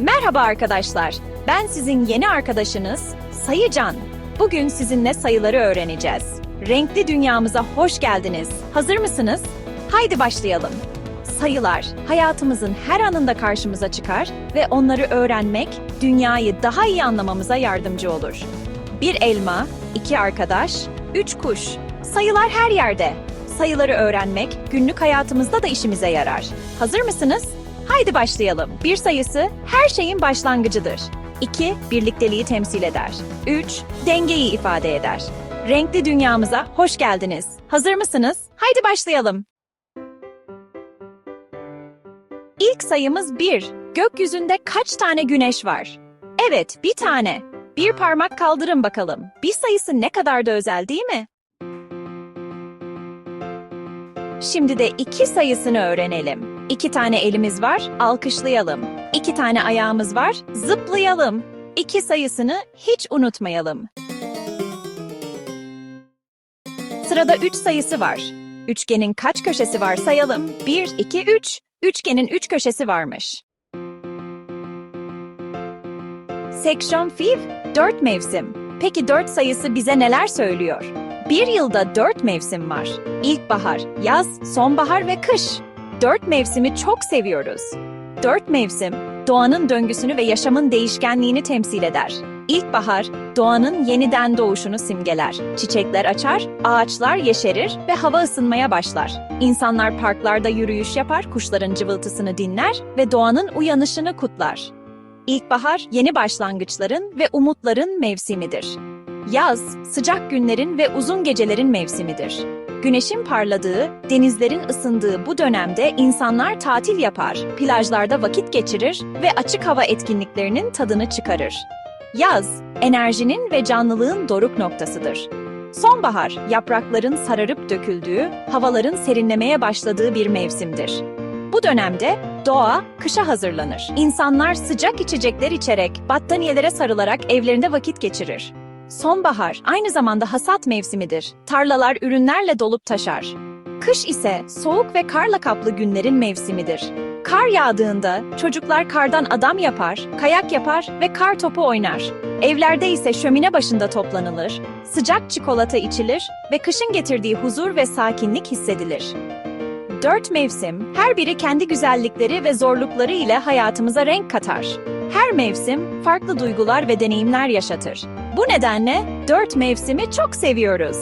Merhaba arkadaşlar. Ben sizin yeni arkadaşınız Sayıcan. Bugün sizinle sayıları öğreneceğiz. Renkli dünyamıza hoş geldiniz. Hazır mısınız? Haydi başlayalım. Sayılar hayatımızın her anında karşımıza çıkar ve onları öğrenmek dünyayı daha iyi anlamamıza yardımcı olur. Bir elma, iki arkadaş, üç kuş. Sayılar her yerde. Sayıları öğrenmek günlük hayatımızda da işimize yarar. Hazır mısınız? Haydi başlayalım. Bir sayısı her şeyin başlangıcıdır. 2. Birlikteliği temsil eder. 3. Dengeyi ifade eder. Renkli dünyamıza hoş geldiniz. Hazır mısınız? Haydi başlayalım. İlk sayımız 1. Gökyüzünde kaç tane güneş var? Evet, bir tane. Bir parmak kaldırın bakalım. Bir sayısı ne kadar da özel değil mi? Şimdi de iki sayısını öğrenelim. İki tane elimiz var, alkışlayalım. İki tane ayağımız var, zıplayalım. İki sayısını hiç unutmayalım. Sırada üç sayısı var. Üçgenin kaç köşesi var sayalım. Bir, iki, üç. Üçgenin üç köşesi varmış. Section 5, dört mevsim. Peki dört sayısı bize neler söylüyor? Bir yılda dört mevsim var. İlkbahar, yaz, sonbahar ve kış. Dört mevsimi çok seviyoruz. Dört mevsim, doğanın döngüsünü ve yaşamın değişkenliğini temsil eder. İlkbahar, doğanın yeniden doğuşunu simgeler. Çiçekler açar, ağaçlar yeşerir ve hava ısınmaya başlar. İnsanlar parklarda yürüyüş yapar, kuşların cıvıltısını dinler ve doğanın uyanışını kutlar. İlkbahar, yeni başlangıçların ve umutların mevsimidir. Yaz, sıcak günlerin ve uzun gecelerin mevsimidir. Güneşin parladığı, denizlerin ısındığı bu dönemde insanlar tatil yapar, plajlarda vakit geçirir ve açık hava etkinliklerinin tadını çıkarır. Yaz, enerjinin ve canlılığın doruk noktasıdır. Sonbahar, yaprakların sararıp döküldüğü, havaların serinlemeye başladığı bir mevsimdir. Bu dönemde doğa kışa hazırlanır. İnsanlar sıcak içecekler içerek, battaniyelere sarılarak evlerinde vakit geçirir. Sonbahar aynı zamanda hasat mevsimidir. Tarlalar ürünlerle dolup taşar. Kış ise soğuk ve karla kaplı günlerin mevsimidir. Kar yağdığında çocuklar kardan adam yapar, kayak yapar ve kar topu oynar. Evlerde ise şömine başında toplanılır, sıcak çikolata içilir ve kışın getirdiği huzur ve sakinlik hissedilir. Dört mevsim, her biri kendi güzellikleri ve zorlukları ile hayatımıza renk katar. Her mevsim farklı duygular ve deneyimler yaşatır. Bu nedenle dört mevsimi çok seviyoruz.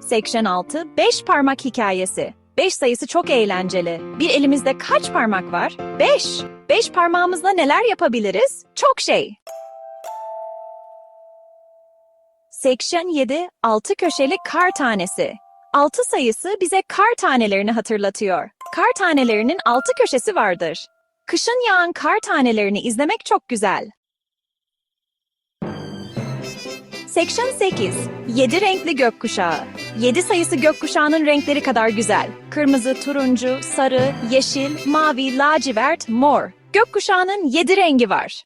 Section 6, 5 parmak hikayesi. 5 sayısı çok eğlenceli. Bir elimizde kaç parmak var? 5. 5 parmağımızla neler yapabiliriz? Çok şey. Section 7, 6 köşeli kar tanesi. 6 sayısı bize kar tanelerini hatırlatıyor. Kar tanelerinin 6 köşesi vardır. Kışın yağan kar tanelerini izlemek çok güzel. Section 8. 7 renkli gökkuşağı. 7 sayısı gökkuşağının renkleri kadar güzel. Kırmızı, turuncu, sarı, yeşil, mavi, lacivert, mor. Gökkuşağının 7 rengi var.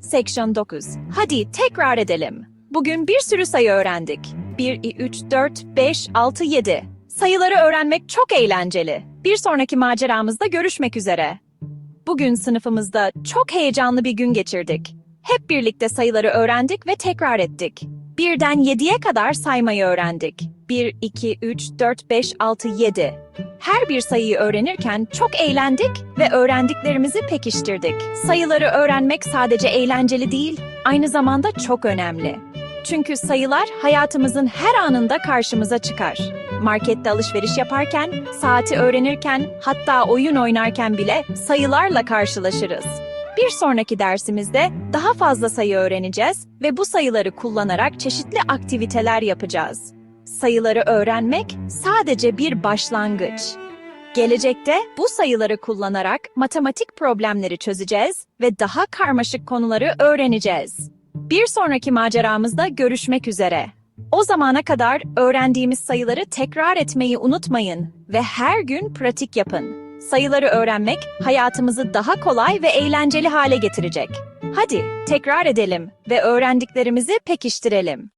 Section 9. Hadi tekrar edelim. Bugün bir sürü sayı öğrendik. 1, 2, 3, 4, 5, 6, 7. Sayıları öğrenmek çok eğlenceli. Bir sonraki maceramızda görüşmek üzere. Bugün sınıfımızda çok heyecanlı bir gün geçirdik. Hep birlikte sayıları öğrendik ve tekrar ettik. Birden 7'ye kadar saymayı öğrendik. 1, 2, 3, 4, 5, 6, 7. Her bir sayıyı öğrenirken çok eğlendik ve öğrendiklerimizi pekiştirdik. Sayıları öğrenmek sadece eğlenceli değil, aynı zamanda çok önemli. Çünkü sayılar hayatımızın her anında karşımıza çıkar. Markette alışveriş yaparken, saati öğrenirken, hatta oyun oynarken bile sayılarla karşılaşırız. Bir sonraki dersimizde daha fazla sayı öğreneceğiz ve bu sayıları kullanarak çeşitli aktiviteler yapacağız. Sayıları öğrenmek sadece bir başlangıç. Gelecekte bu sayıları kullanarak matematik problemleri çözeceğiz ve daha karmaşık konuları öğreneceğiz. Bir sonraki maceramızda görüşmek üzere. O zamana kadar öğrendiğimiz sayıları tekrar etmeyi unutmayın ve her gün pratik yapın. Sayıları öğrenmek hayatımızı daha kolay ve eğlenceli hale getirecek. Hadi tekrar edelim ve öğrendiklerimizi pekiştirelim.